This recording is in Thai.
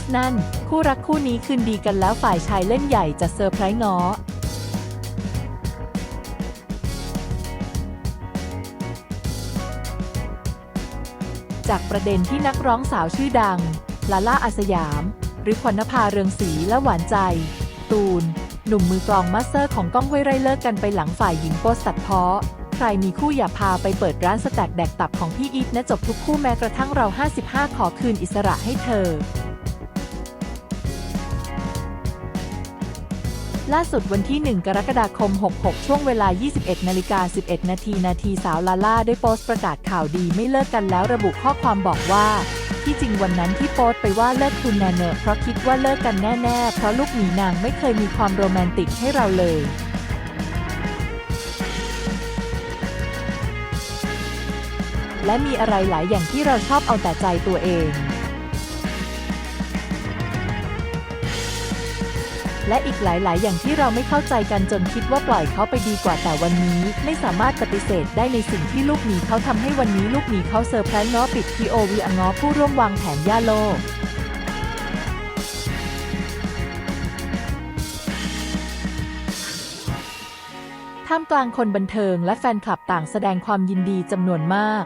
สนั่น คู่รักคู่นี้คืนดีกันแล้วฝ่ายชายเล่นใหญ่จะเซอร์ไพรส์ง้อจากประเด็นที่นักร้องสาวชื่อดัง ลาล่าอาสยาม หรือขวัญนภาเรืองศรีและหวานใจ ตูน หนุ่มมือกลองมาสเตอร์ของก้องห้วยไร่เลิกกันไปหลังฝ่ายหญิงโพสต์ตัดเพาะ ใครมีคู่อย่าพาไปเปิดร้านสแต็กแดกตับของพี่อีทนะจบทุกคู่แม้กระทั่งเรา 55 ขอคืนอิสระให้เธอ ล่าสุดวันที่ 1 กรกฎาคม 66 ช่วงเวลา 21 นาฬิกา 11 นาที นาทีสาวลาล่าได้โพสต์ประกาศข่าวดีไม่เลิกกันแล้วระบุข้อความบอกว่า ที่จริงวันนั้นที่โพสต์ไปว่าเลิกคุณแนเนอเพราะคิดว่าเลิกกันแน่ ๆ เพราะลูกหมีนางไม่เคยมีความโรแมนติกให้เราเลยและมีอะไรหลายอย่างที่เราชอบเอาแต่ใจตัวเอง และอีกหลาย ๆ อย่างที่เราไม่เข้าใจกันจนคิดว่าปล่อยเขาไปดีกว่าแต่วันนี้ ไม่สามารถปฏิเสธได้ในสิ่งที่ลูกหมีเขาทำให้วันนี้ลูกหมีเขาเซอร์ไพรส์ง้อปิด POV อง้อผู้ร่วมวางแผนย่าโลกท่ามกลางคนบันเทิงและแฟนคลับต่างแสดงความยินดีจำนวนมาก